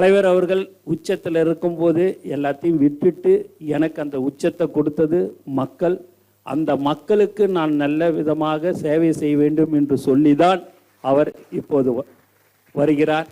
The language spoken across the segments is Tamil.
தலைவர் அவர்கள் உச்சத்தில் இருக்கும்போது எல்லாத்தையும் விட்டுட்டு எனக்கு அந்த உச்சத்தை கொடுத்தது மக்கள். அந்த மக்களுக்கு நான் நல்ல விதமாக சேவை செய்ய வேண்டும் என்று சொல்லிதான் அவர் இப்போது வ- வருகிறார்.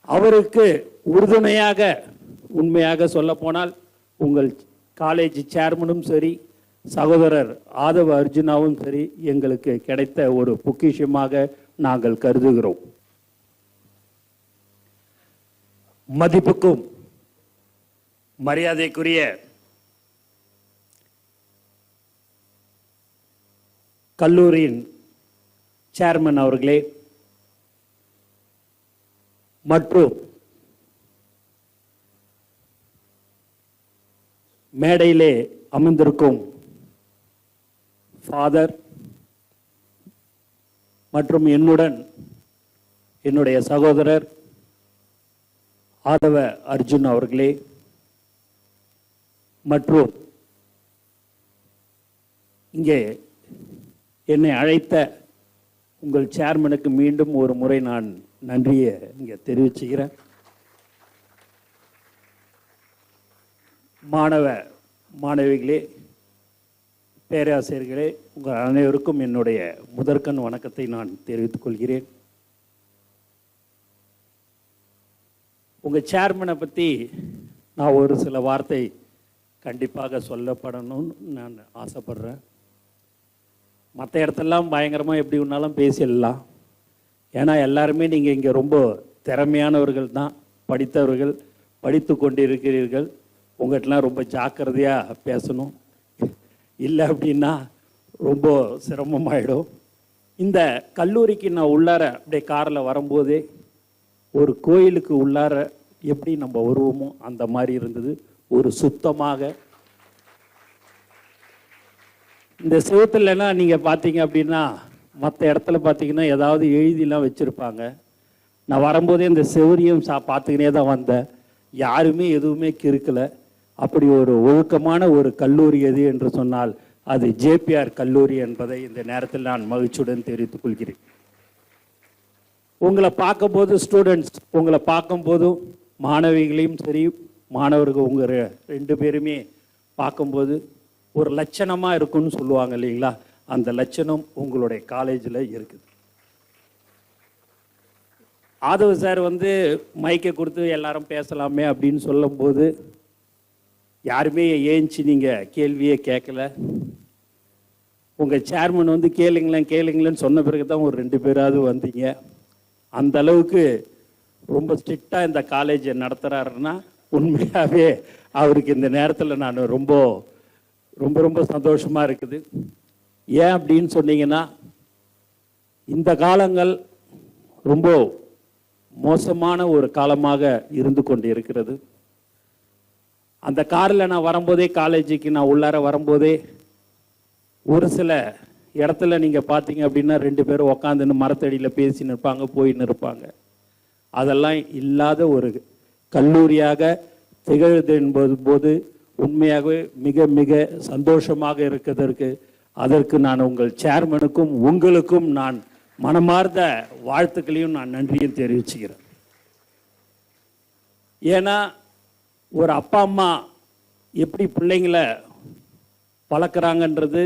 அவருக்கு உறுதுணையாக உண்மையாக சொல்லப்போனால் உங்கள் காலேஜ் சேர்மனும் சரி சகோதரர் ஆதவ அர்ஜுனாவும் சரி எங்களுக்கு கிடைத்த ஒரு பொக்கிஷமாக நாங்கள் கருதுகிறோம். மதிப்புக்கும் மரியாதைக்குரிய கல்லூரியின் சேர்மன் அவர்களே மற்றும் மேடையிலே அமர்ந்திருக்கும் ஃபாதர் மற்றும் என்னுடன் என்னுடைய சகோதரர் ஆதவ அர்ஜுன் அவர்களே மற்றும் இங்கே என்னை அழைத்த உங்கள் சேர்மனுக்கு மீண்டும் ஒரு முறை நான் நன்றியை இங்கே தெரிவிச்சுக்கிறேன். மாணவ மாணவிகளே பேராசிரியர்களே உங்கள் அனைவருக்கும் என்னுடைய முதற்கண் வணக்கத்தை நான் தெரிவித்துக் கொள்கிறேன். உங்கள் சேர்மனை பற்றி நான் ஒரு சில வார்த்தை கண்டிப்பாக சொல்லப்படணும்னு நான் ஆசைப்படுறேன். மற்ற இடத்தெல்லாம் பயங்கரமாக எப்படி வேணாலும் பேசிடலாம். ஏன்னா எல்லாருமே நீங்கள் இங்கே ரொம்ப திறமையானவர்கள் தான் படித்தவர்கள் படித்து கொண்டிருக்கிறீர்கள். உங்கள்கிட்டலாம் ரொம்ப ஜாக்கிரதையாக பேசணும். இல்லை அப்படின்னா ரொம்ப சிரமமாயிடும். இந்த கல்லூரிக்கு நான் உள்ளார அப்படியே காரில் வரும்போதே ஒரு கோயிலுக்கு உள்ளார எப்படி நம்ம வருவோமோ அந்த மாதிரி இருந்தது. ஒரு சுத்தமாக. இந்த செவத்துலனா நீங்கள் பார்த்தீங்க அப்படின்னா மற்ற இடத்துல பார்த்தீங்கன்னா ஏதாவது எழுதிலாம் வச்சுருப்பாங்க. நான் வரும்போதே இந்த செவரியும் சா பார்த்துக்கினே தான் வந்தேன். யாருமே எதுவுமே கிறுக்கலை. அப்படி ஒரு ஒழுக்கமான ஒரு கல்லூரி எது என்று சொன்னால் அது ஜேபிஆர் கல்லூரி என்பதை இந்த நேரத்தில் நான் மகிழ்ச்சியுடன் தெரிவித்துக் கொள்கிறேன். உங்களை பார்க்கும்போது ஸ்டூடெண்ட்ஸ் உங்களை பார்க்கும்போதும் மாணவிகளையும் சரி மாணவர்கள் உங்கள் ரெ- ரெண்டு பேருமே பார்க்கும்போது ஒரு லட்சணமாக இருக்குன்னு சொல்லுவாங்க இல்லைங்களா? அந்த லட்சணம் உங்களுடைய காலேஜில் இருக்குது. ஆதவ சார் வந்து மைக்கை கொடுத்து எல்லாரும் பேசலாமே அப்படின்னு சொல்லும்போது யாருமே ஏஞ்சி நீங்கள் கேள்வியே கேட்கல. உங்கள் சேர்மன் வந்து கேளுங்களேன் கேளுங்களேன்னு சொன்ன பிறகு தான் ஒரு ரெண்டு பேராவது வந்தீங்க. அந்த அளவுக்கு ரொம்ப ஸ்ட்ரிக்டாக இந்த காலேஜை நடத்துகிறாருன்னா உண்மையாகவே அவருக்கு இந்த நேரத்தில் நான் ரொம்ப ரொம்ப ரொம்ப சந்தோஷமாக இருக்குது. ஏன் அப்படின்னு சொன்னீங்கன்னா இந்த காலங்கள் ரொம்ப மோசமான ஒரு காலமாக இருந்து கொண்டு இருக்கிறது அந்த காரில் நான் வரும்போதே காலேஜுக்கு நான் உள்ளார வரும்போதே ஒரு சில இடத்துல நீங்கள் பார்த்தீங்க அப்படின்னா ரெண்டு பேரும் உக்காந்துன்னு மரத்தடியில் பேசின்னு இருப்பாங்க போயின்னு இருப்பாங்க அதெல்லாம் இல்லாத ஒரு கல்லூரியாக திகழுது என்பது போது உண்மையாகவே மிக மிக சந்தோஷமாக இருக்கிறதற்கு அதற்கு நான் உங்கள் சேர்மனுக்கும் உங்களுக்கும் நான் மனமார்ந்த வாழ்த்துக்களையும் நான் நன்றியும் தெரிவிச்சுக்கிறேன். ஏன்னா ஒரு அப்பா அம்மா எப்படி பிள்ளைங்களை வளர்க்குறாங்கன்றது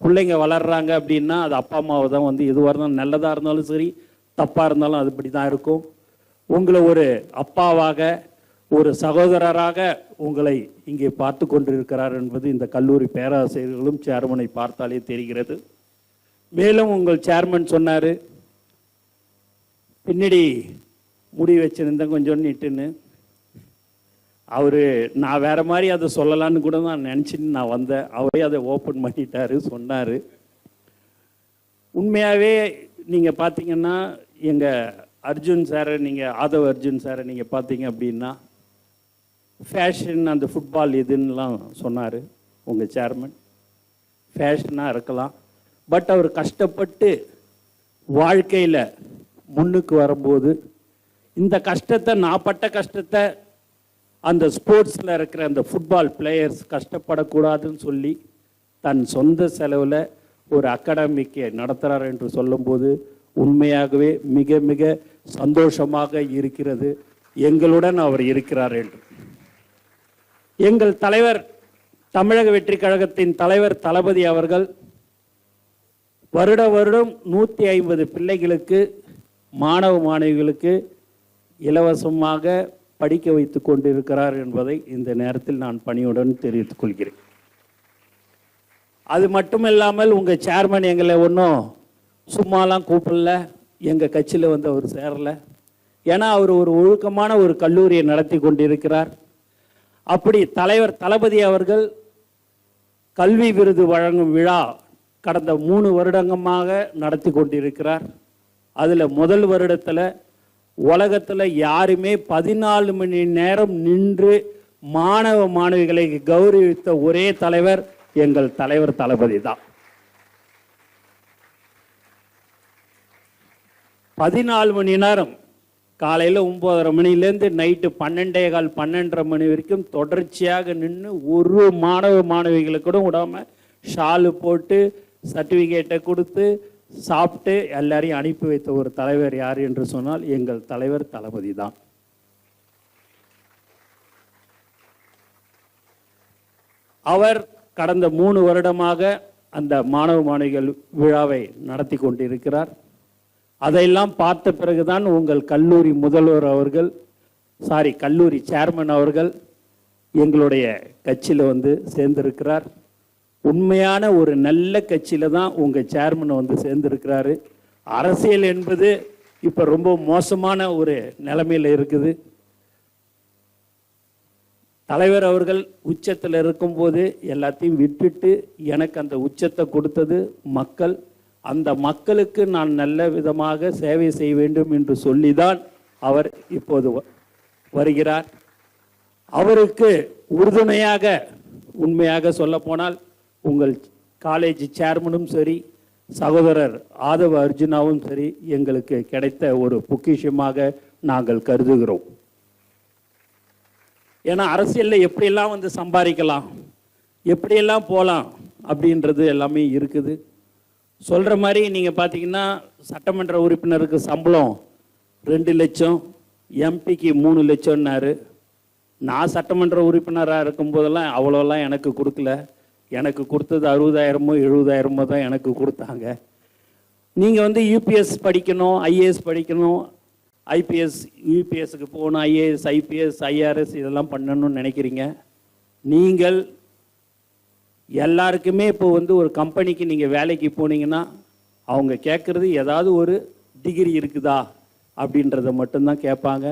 பிள்ளைங்க வளர்கிறாங்க அப்படின்னா அது அப்பா அம்மாவை தான் வந்து எதுவாக இருந்தாலும் நல்லதாக இருந்தாலும் சரி தப்பாக இருந்தாலும் அது இப்படி தான் இருக்கும். உங்களை ஒரு அப்பாவாக ஒரு சகோதரராக உங்களை இங்கே பார்த்து கொண்டிருக்கிறார் என்பது இந்த கல்லூரி பேராசிரியர்களும் சேர்மனை பார்த்தாலே தெரிகிறது. மேலும் உங்கள் சேர்மன் சொன்னார் பின்னாடி முடி வச்சிருந்தேன் கொஞ்சம் நீட்டுன்னு. அவர் நான் வேறு மாதிரி அதை சொல்லலான்னு கூட நான் நினச்சின்னு நான் வந்தேன். அவரே அதை ஓப்பன் பண்ணிட்டாரு சொன்னார். உண்மையாகவே நீங்கள் பார்த்தீங்கன்னா எங்கள் அர்ஜுன் சாரை நீங்கள் ஆதவ் அர்ஜுன் சாரை நீங்கள் பார்த்தீங்க அப்படின்னா ஃபேஷன் அந்த ஃபுட்பால் இதுன்னுலாம் சொன்னார் உங்கள் சேர்மன் ஃபேஷனாக இருக்கலாம். பட் அவர் கஷ்டப்பட்டு வாழ்க்கையில் முன்னுக்கு வரும்போது இந்த கஷ்டத்தை நான் பட்ட கஷ்டத்தை அந்த ஸ்போர்ட்ஸில் இருக்கிற அந்த ஃபுட்பால் பிளேயர்ஸ் கஷ்டப்படக்கூடாதுன்னு சொல்லி தன் சொந்த செலவில் ஒரு அகாடமிக்கு நடத்துகிறார் என்று சொல்லும்போது உண்மையாகவே மிக மிக சந்தோஷமாக இருக்கிறது. எங்களுடன் அவர் இருக்கிறார் என்று. எங்கள் தலைவர் தமிழக வெற்றி கழகத்தின் தலைவர் தளபதி அவர்கள் வருட வருடம் நூற்றி ஐம்பது பிள்ளைகளுக்கு மாணவ மாணவிகளுக்கு இலவசமாக படிக்க வைத்து கொண்டிருக்கிறார் என்பதை இந்த நேரத்தில் நான் பணியுடன் தெரிவித்துக் கொள்கிறேன். அது மட்டும் இல்லாமல் உங்கள் சேர்மன் எங்களை ஒன்றும் சும்மாலாம் கூப்பிடல. எங்கள் கட்சியில் வந்து அவர் சேரல. ஏன்னா அவர் ஒரு ஒழுக்கமான ஒரு கல்லூரியை நடத்தி கொண்டிருக்கிறார். அப்படி தலைவர் தளபதி அவர்கள் கல்வி விருது வழங்கும் விழா கடந்த மூணு வருடங்கமாக நடத்தி கொண்டிருக்கிறார். அதில் முதல் வருடத்தில் உலகத்தில் யாருமே பதினாலு மணி நேரம் நின்று மாணவ மாணவிகளை கௌரவித்த ஒரே தலைவர் எங்கள் தலைவர் தளபதி தான். பதினாலு மணி நேரம். காலையில் ஒம்பதரை மணிலேருந்து நைட்டு பன்னெண்டே கால் பன்னெண்டரை மணி வரைக்கும் தொடர்ச்சியாக நின்று ஒரு மாணவ மாணவிகளுக்கு கூட விடாமல் ஷாலு போட்டு சர்டிஃபிகேட்டை கொடுத்து சாப்பிட்டு எல்லாரையும் அனுப்பி வைத்த ஒரு தலைவர் யார் என்று சொன்னால் எங்கள் தலைவர் தளபதி தான். அவர் கடந்த மூணு வருடமாக அந்த மாணவ மாணவிகள் விழாவை நடத்தி கொண்டிருக்கிறார். அதையெல்லாம் பார்த்த பிறகுதான் உங்கள் கல்லூரி முதல்வர் அவர்கள் சாரி கல்லூரி சேர்மன் அவர்கள் எங்களுடைய கட்சியில் வந்து சேர்ந்திருக்கிறார். உண்மையான ஒரு நல்ல கட்சியில் தான் உங்கள் சேர்மன் வந்து சேர்ந்திருக்கிறாரு. அரசியல் என்பது இப்போ ரொம்ப மோசமான ஒரு நிலைமையில் இருக்குது. தலைவர் அவர்கள் உச்சத்தில் இருக்கும்போது எல்லாத்தையும் விட்டுட்டு எனக்கு அந்த உச்சத்தை கொடுத்தது மக்கள் அந்த மக்களுக்கு நான் நல்ல விதமாக சேவை செய்ய வேண்டும் என்று சொல்லிதான் அவர் இப்போது வ- வருகிறார். அவருக்கு உறுதுணையாக உண்மையாக சொல்லப்போனால் உங்கள் காலேஜ் சேர்மனும் சரி சகோதரர் ஆதவ அர்ஜுனாவும் சரி எங்களுக்கு கிடைத்த ஒரு பொக்கிஷமாக நாங்கள் கருதுகிறோம். ஏன்னா அரசியலில் எப்படியெல்லாம் வந்து சம்பாதிக்கலாம் எப்படியெல்லாம் போகலாம் அப்படின்றது எல்லாமே இருக்குது. சொல்கிற மாதிரி நீங்கள் பார்த்தீங்கன்னா சட்டமன்ற உறுப்பினருக்கு சம்பளம் ரெண்டு லட்சம் எம்பிக்கு மூணு லட்சம்னாரு. நான் சட்டமன்ற உறுப்பினராக இருக்கும்போதெல்லாம் அவ்வளோலாம் எனக்கு கொடுக்கல. எனக்கு கொடுத்தது அறுபதாயிரமோ எழுபதாயிரமோ தான் எனக்கு கொடுத்தாங்க. நீங்கள் வந்து யூபிஎஸ் படிக்கணும் ஐஏஎஸ் படிக்கணும் ஐபிஎஸ் யூபிஎஸ்க்கு போகணும் ஐஏஎஸ் ஐபிஎஸ் ஐஆர்எஸ் இதெல்லாம் பண்ணணும்னு நினைக்கிறீங்க. நீங்கள் எல்லாருக்குமே இப்போ வந்து ஒரு கம்பெனிக்கு நீங்கள் வேலைக்கு போனீங்கன்னா அவங்க கேட்குறது ஏதாவது ஒரு டிகிரி இருக்குதா? அப்படின்றத மட்டும்தான் கேட்பாங்க.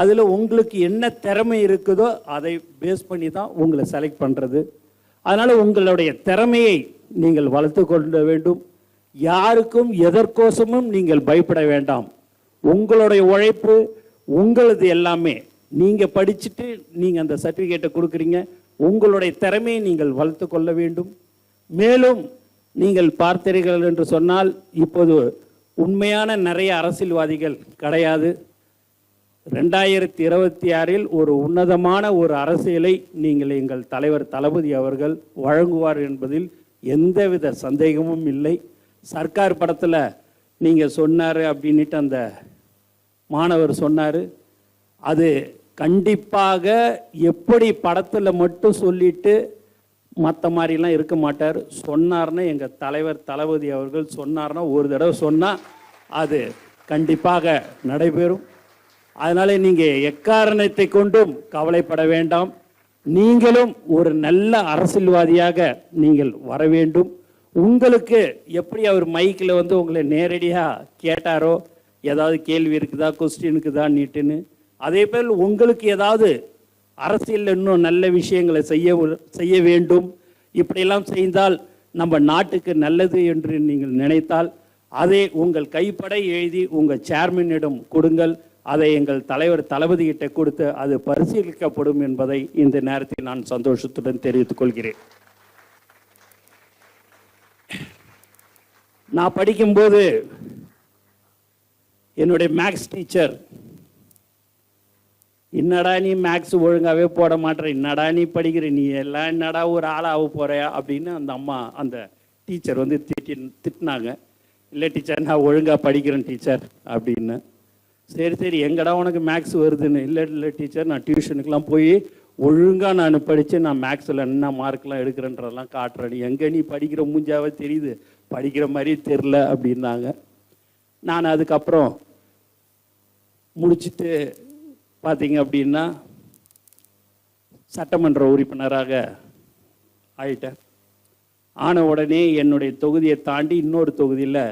அதில் உங்களுக்கு என்ன திறமை இருக்குதோ அதை பேஸ் பண்ணி தான் உங்களை செலக்ட் பண்ணுறது அதனால் உங்களுடைய திறமையை நீங்கள் வளர்த்து கொள்ள வேண்டும். யாருக்கும் எதற்கோசமும் நீங்கள் பயப்பட வேண்டாம். உங்களுடைய உழைப்பு உங்களது எல்லாமே. நீங்கள் படிச்சுட்டு நீங்கள் அந்த சர்டிஃபிகேட்டை கொடுக்குறீங்க. உங்களுடைய திறமையை நீங்கள் வளர்த்து கொள்ள வேண்டும். மேலும் நீங்கள் பார்த்தீர்கள் என்று சொன்னால் இப்போது உண்மையான நிறைய அரசியல்வாதிகள் கிடையாது. ரெண்டாயிரத்தி இருபத்தி ஆறில் ஒரு உன்னதமான ஒரு அரசியலை நீங்கள் எங்கள் தலைவர் தளபதி அவர்கள் வழங்குவார் என்பதில் எந்தவித சந்தேகமும் இல்லை. சர்க்கார் படத்தில் நீங்கள் சொன்னார் அப்படின்ட்டு அந்த மாணவர் சொன்னார். அது கண்டிப்பாக எப்படி படத்தில் மட்டும் சொல்லிட்டு மற்ற மாதிரிலாம் இருக்க மாட்டார். சொன்னார்னா எங்கள் தலைவர் தளபதி அவர்கள் சொன்னார்னா ஒரு தடவை சொன்னால் அது கண்டிப்பாக நடைபெறும். அதனால நீங்கள் எக்காரணத்தை கொண்டும் கவலைப்பட வேண்டாம். நீங்களும் ஒரு நல்ல அரசியல்வாதியாக நீங்கள் வர வேண்டும். உங்களுக்கு எப்படி அவர் மைக்கில் வந்து உங்களை நேரடியாக கேட்டாரோ ஏதாவது கேள்வி இருக்குதா கொஸ்டின் இருக்குதா நீட்டுன்னு அதே போல் உங்களுக்கு ஏதாவது அரசியலில் இன்னும் நல்ல விஷயங்களை செய்ய செய்ய வேண்டும் இப்படியெல்லாம் செய்தால் நம்ம நாட்டுக்கு நல்லது என்று நீங்கள் நினைத்தால் அதை உங்கள் கைப்பட எழுதி உங்கள் சேர்மனிடம் கொடுங்கள். அதை எங்கள் தலைவர் தளபதியிட்ட கொடுத்து அது பரிசீலிக்கப்படும் என்பதை இந்த நேரத்தில் நான் சந்தோஷத்துடன் தெரிவித்துக் கொள்கிறேன். நான் படிக்கும்போது என்னுடைய மேக்ஸ் டீச்சர் என்னடா நீ மேக்ஸ் ஒழுங்காகவே போட மாட்டேற? என்னடா நீ படிக்கிற? நீ எல்லாம் என்னடா ஒரு ஆளாக போறியா? அப்படின்னு அந்த அம்மா அந்த டீச்சர் வந்து திட்டி திட்டினாங்க. இல்லை டீச்சர் நான் ஒழுங்காக படிக்கிறேன் டீச்சர் அப்படின்னு. சரி சரி எங்கடா உனக்கு மேக்ஸ் வருதுன்னு? இல்லை இல்லை டீச்சர் நான் டியூஷனுக்குலாம் போய் ஒழுங்காக நான் படித்து நான் மேக்ஸில் என்ன மார்க்லாம் எடுக்கிறேன்றதெல்லாம் காட்டுறேன். நீ எங்கே நீ படிக்கிற மூஞ்சாவே தெரியுது. படிக்கிற மாதிரி தெரில அப்படின்னாங்க. நான் அதுக்கப்புறம் முடிச்சுட்டு பார்த்தீங்க அப்படின்னா சட்டமன்ற உறுப்பினராக ஆயிட்டேன். ஆன உடனே என்னுடைய தொகுதியை தாண்டி இன்னொரு தொகுதியில்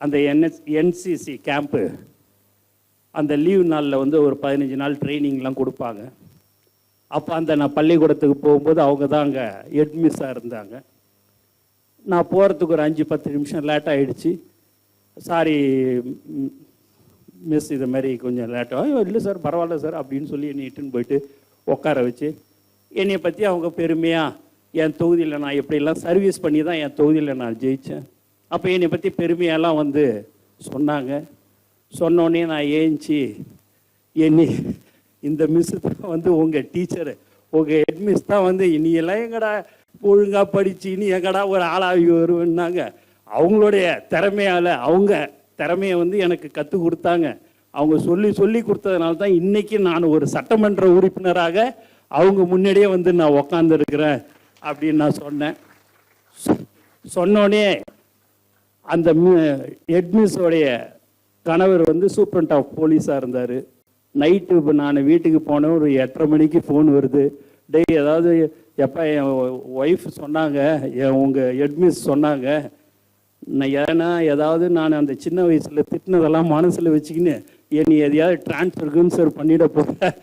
அந்த என்எஸ் என்சிசி கேம்ப்பு அந்த லீவ் நாளில் வந்து ஒரு பதினஞ்சு நாள் ட்ரைனிங்லாம் கொடுப்பாங்க. அப்போ அந்த நான் பள்ளிக்கூடத்துக்கு போகும்போது அவங்க தான் அங்கே ஹெட்மிஸ்ஸாக இருந்தாங்க. நான் போகிறதுக்கு ஒரு அஞ்சு பத்து நிமிஷம் லேட் ஆகிடுச்சு சாரி மிஸ் இது மாதிரி கொஞ்சம் லேட்டாக இல்லை சார் பரவாயில்ல சார் அப்படின்னு சொல்லி என்னை இட்டுன்னு போயிட்டு உட்கார வச்சு என்னை பற்றி அவங்க பெருமையாக என் தொகுதியில் நான் எப்படிலாம் சர்வீஸ் பண்ணி தான் என் தொகுதியில் நான் ஜெயித்தேன் அப்போ என்னை பற்றி பெருமையெல்லாம் வந்து சொன்னாங்க. சொன்னோடனே நான் ஏஞ்சி என்னை இந்த மிஸ் தான் வந்து உங்கள் டீச்சரு உங்கள் ஹெட்மிஸ் தான் வந்து இனி எல்லாம் எங்கடா ஒழுங்காக படித்து இனி எங்கடா ஒரு ஆளாகி வருவேன்னாங்க. அவங்களுடைய திறமையால் அவங்க திறமையை வந்து எனக்கு கற்றுக் கொடுத்தாங்க. அவங்க சொல்லி சொல்லி கொடுத்ததுனால தான் இன்னைக்கு நான் ஒரு சட்டமன்ற உறுப்பினராக அவங்க முன்னாடியே வந்து நான் உக்காந்துருக்கிறேன் அப்படின்னு நான் சொன்னேன். சொன்னோடனே அந்த ஹெட்மிஸோடைய கணவர் வந்து சூப்ரண்ட் ஆஃப் போலீஸாக இருந்தார். நைட்டு இப்போ நான் வீட்டுக்கு போனேன் ஒரு எட்டரை மணிக்கு ஃபோன் வருது. டெய் ஏதாவது எப்போ என் ஒய்ஃப் சொன்னாங்க என் உங்கள் ஹெட்மிஸ் சொன்னாங்க நான் ஏன்னா ஏதாவது நான் அந்த சின்ன வயசில் திட்டினதெல்லாம் மனசில் வச்சுக்கின்னு என்னை எதையாவது ட்ரான்ஸ்ஃபர் கின்ஸ்ஃபர் பண்ணிட போகிறேன்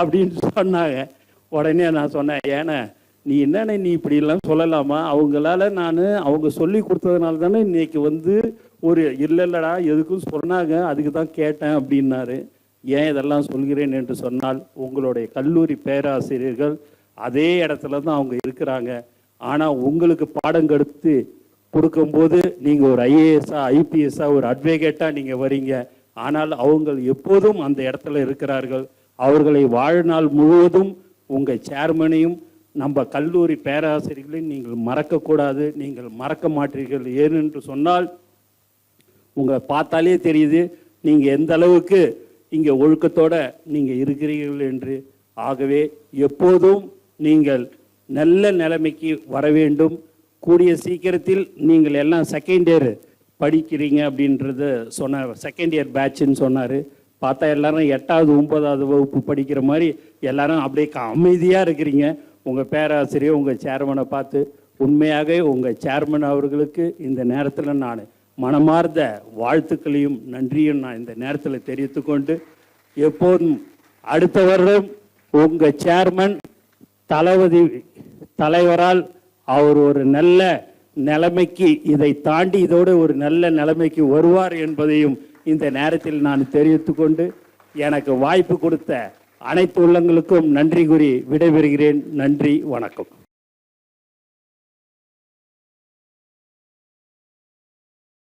அப்படின்னு சொன்னாங்க. உடனே நான் சொன்னேன் ஏன்னா நீ என்னண்ணே நீ இப்படிலாம் சொல்லலாமா? அவங்களால நான் அவங்க சொல்லி கொடுத்ததுனால தானே இன்னைக்கு வந்து ஒரு இல்லை இல்லைடா எதுக்கும் சொன்னாங்க அதுக்கு தான் கேட்டேன் அப்படின்னாரு. ஏன் இதெல்லாம் சொல்கிறேன்? என்று சொன்னால் உங்களுடைய கல்லூரி பேராசிரியர்கள் அதே இடத்துல தான் அவங்க இருக்கிறாங்க. ஆனால் உங்களுக்கு பாடம் கெடுத்து கொடுக்கும்போது நீங்கள் ஒரு ஐஏஎஸ்ஸாக ஐபிஎஸ்ஸாக ஒரு அட்வொகேட்டாக நீங்கள் வரீங்க. ஆனால் அவங்கள் எப்போதும் அந்த இடத்துல இருக்கிறார்கள். அவர்களை வாழ்நாள் முழுவதும் உங்கள் சேர்மனையும் நம்ம கல்லூரி பேராசிரியர்களையும் நீங்கள் மறக்கக்கூடாது நீங்கள் மறக்க மாட்டீர்கள். ஏனென்று சொன்னால் உங்களை பார்த்தாலே தெரியுது நீங்கள் எந்த அளவுக்கு இங்கே ஒழுக்கத்தோடு நீங்கள் இருக்கிறீர்கள் என்று. ஆகவே எப்போதும் நீங்கள் நல்ல நிலைமைக்கு வர வேண்டும். கூடிய சீக்கிரத்தில் நீங்கள் எல்லாம் செகண்ட் இயர் படிக்கிறீங்க அப்படின்றத சொன்னார். செகண்ட் இயர் பேட்ச்னு சொன்னார். பார்த்தா எல்லாரும் எட்டாவது ஒன்பதாவது வகுப்பு படிக்கிற மாதிரி எல்லாரும் அப்படியே அமைதியாக இருக்கிறீங்க. உங்கள் பேராசிரியர் உங்கள் சேர்மனை பார்த்து உண்மையாகவே உங்கள் சேர்மன் அவர்களுக்கு இந்த நேரத்தில் நான் மனமார்ந்த வாழ்த்துக்களையும் நன்றியும் நான் இந்த நேரத்தில் தெரிவித்துக்கொண்டு எப்போதும் அடுத்த வருடம் உங்கள் சேர்மன் தளபதி தலைவரால் அவர் ஒரு நல்ல நிலைமைக்கு இதை தாண்டி இதோடு ஒரு நல்ல நிலைமைக்கு வருவார் என்பதையும் இந்த நேரத்தில் நான் தெரிவித்துக்கொண்டு எனக்கு வாய்ப்பு கொடுத்த அனைத்து உள்ளங்களுக்கும் நன்றி கூறி விடைபெறுகிறேன். நன்றி வணக்கம்.